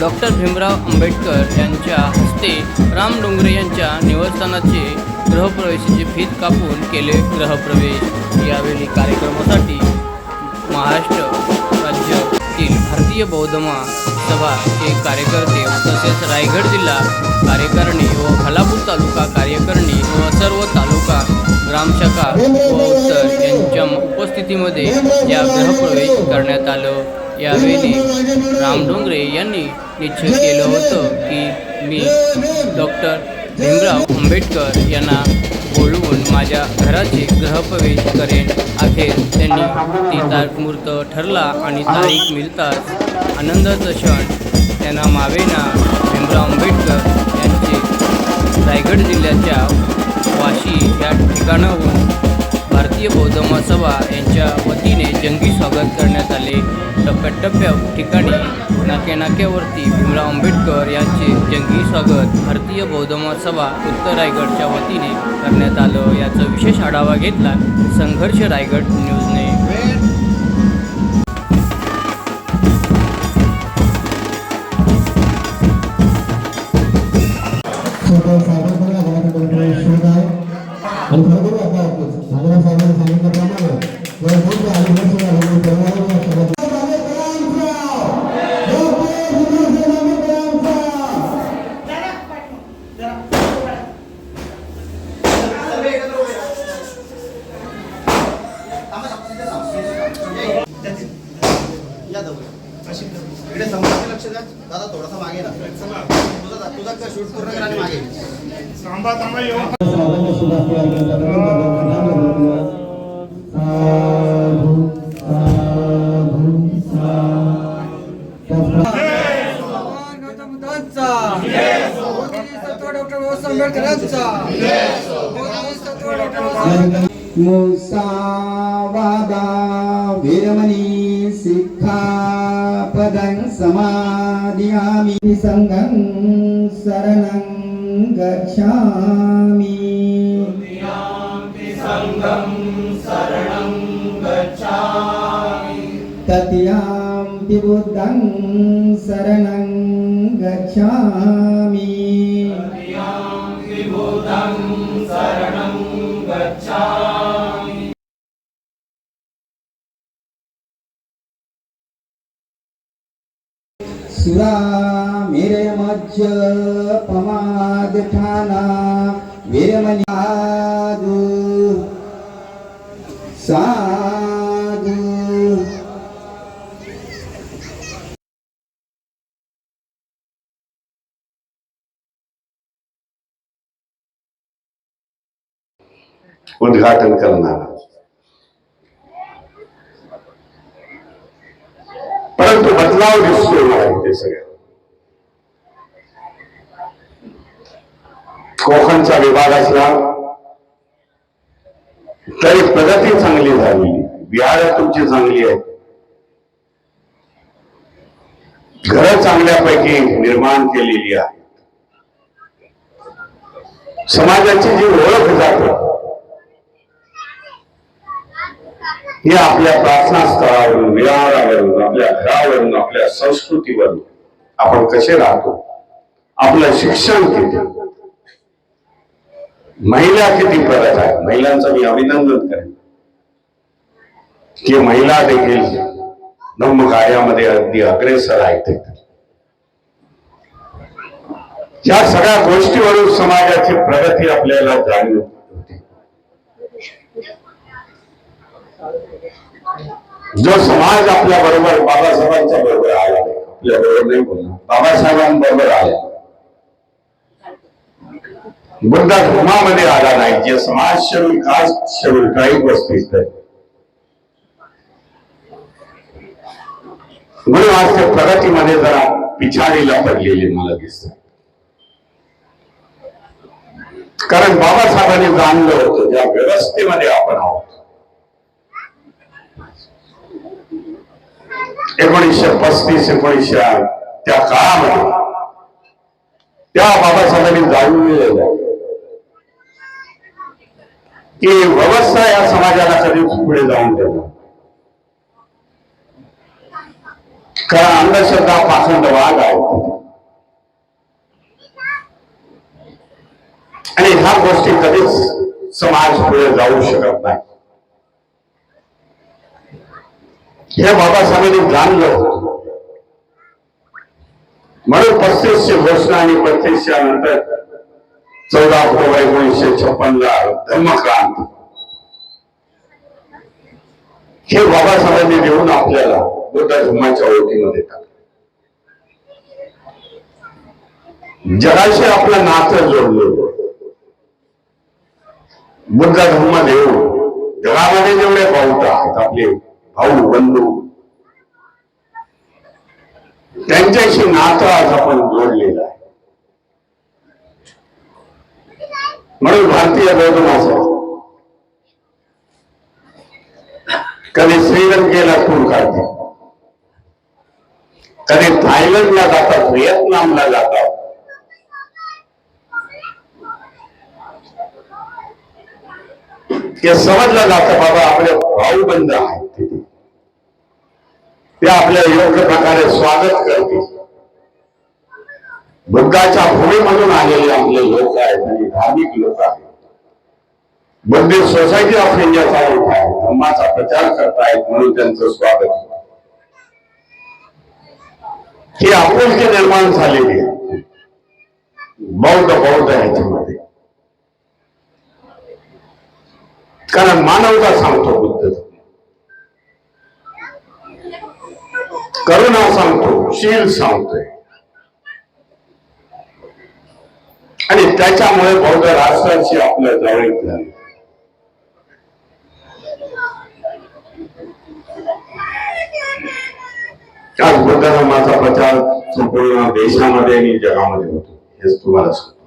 Doctor Bhimrao Ambedkar यांच्या हस्ते राम डोंगरे यांच्या निवासस्थानाचे गृहप्रवेशाची फीत कापून केले गृहप्रवेश. यावेळी कार्यक्रमासाठी महाराष्ट्र राज्यातील भारतीय बौद्ध महासभाचे कार्यकर्ते तसेच रायगड जिल्हा कार्यकारिणी व खालापूर तालुका कार्यकारिणी व सर्व तालुका ग्रामशाखा व उत्तर यांच्या उपस्थितीमध्ये या गृहप्रवेश करण्यात आलं. यावेळी रामडोंगरे यांनी निश्चित केलं होतं की मी डॉक्टर भीमराव आंबेडकर यांना बोलवून माझ्या घराचे गृहप्रवेश करेन. अखेर त्यांनी ती तारीख मुहूर्त ठरला आणि तारीख मिळताच आनंदाचा क्षण त्यांना मावेना भीमराव आंबेडकर यांचे रायगड जिल्ह्याच्या वाशी या ठिकाणाहून भारतीय बौद्ध महासभा यांच्या वतीने जंगी स्वागत करण्यात आले. टप्प्याटप्प्या ठिकाणी नाक्या नाक्यावरती भीमराव आंबेडकर यांचे जंगी स्वागत भारतीय बौद्ध महासभा उत्तर रायगडच्या वतीने करण्यात आलं. याचा विशेष आढावा घेतला संघर्ष रायगड न्यूजने डॉक्टर बाबासाहेब मुसावादा वीरमणी सिक्खापदं समादियामि सङ्गं शरणं गच्छामि तत्यां बुद्धं शरणं गच्छामि सुरा मेरे मज्ज पमाद ठाना वीरमनियादु साधु उद्घाटन करणार बदलाव दिसतो आहे ते सगळं कोकणचा विभाग असला तरी प्रगती चांगली झाली. बिहार तुमची चांगली आहे घर चांगल्यापैकी निर्माण केलेली आहे समाजाची जी ओळख जाते हे आपल्या प्रार्थना स्थळावरून विहारावरून आपल्या घरावरून आपल्या संस्कृतीवरून आपण कसे राहतो? आपलं शिक्षण किती? महिला किती प्रगत आहे महिलांचं मी अभिनंदन करेन. की महिला देखील धम्म कार्यामध्ये अगदी अग्रेसर आहेत या सगळ्या गोष्टीवरून समाजाची प्रगती आपल्याला जाणीव होते जो समाज आपल्या बरोबर बाबासाहेबांच्या बरोबर आला आपल्या बरोबर नाही बोलला बाबासाहेबांबरोबर आला बुद्ध धर्मामध्ये आला नाही जे समाज शेड्यूल कास्ट शेड्यूल काही वस्तू इथे म्हणून आज त्या प्रगतीमध्ये जरा पिछाडीला पडलेली मला दिसत. कारण बाबासाहेबांनी जाणलं होतं ज्या व्यवस्थेमध्ये आपण आहोत. एकोणीसशे पस्तीस एकोणीसशे त्या काळामध्ये. त्या बाबासाहेबांनी जाणून दिलेलं की व्यवस्था या समाजाला कधीच पुढे जाऊन देणार कारण अंधश्रद्धा पाखंड वाद आहे. आणि ह्या गोष्टी कधीच समाज पुढे जाऊ शकत नाही. हे बाबासाहेबांनी जाणलं म्हणून पस्तीसची घोषणा आणि पस्तीसच्या नंतर चौदा ऑक्टोबर एकोणीसशे छप्पन ला धर्मक्रांत. हे बाबासाहेबांनी देऊन आपल्याला बुद्ध धर्माच्या ओळखीमध्ये टाकलं. जगाशी आपलं नातं जोडलं. बुद्ध धर्म देऊ जगामध्ये जेवढे बौद्ध आहेत आपले भाऊ बंधू. त्यांच्याशी नातं आज आपण जोडलेलं आहे. म्हणून भारतीय बौद्ध भाषा कधी श्रीलंकेला टूर काढते कधी थायलंडला जातात व्हिएतनामला जातात. ते समजलं जातं बाबा आपले भाऊ बंद आहे ते आपल्या योग्य प्रकारे स्वागत करतील बुद्धाच्या भूमीमधून आलेले आपले लोक आहेत आणि धार्मिक लोक आहेत. बुद्धिस्ट सोसायटी ऑफ इंडिया चालवत आहे. धर्माचा प्रचार करतायत म्हणून त्यांचं स्वागत. ही आपुलकी निर्माण झालेली आहे. बौद्ध बौद्ध ह्याच्यामध्ये. कारण मानवता सांगतो बुद्ध. करुणा सांगतो शील सांगतोय. आणि त्याच्यामुळे बौद्ध राष्ट्राची आपल्या जवळीक झाली. आज बौद्ध धर्माचा प्रचार संपूर्ण देशामध्ये आणि जगामध्ये होतो हेच तुम्हाला सांगतो.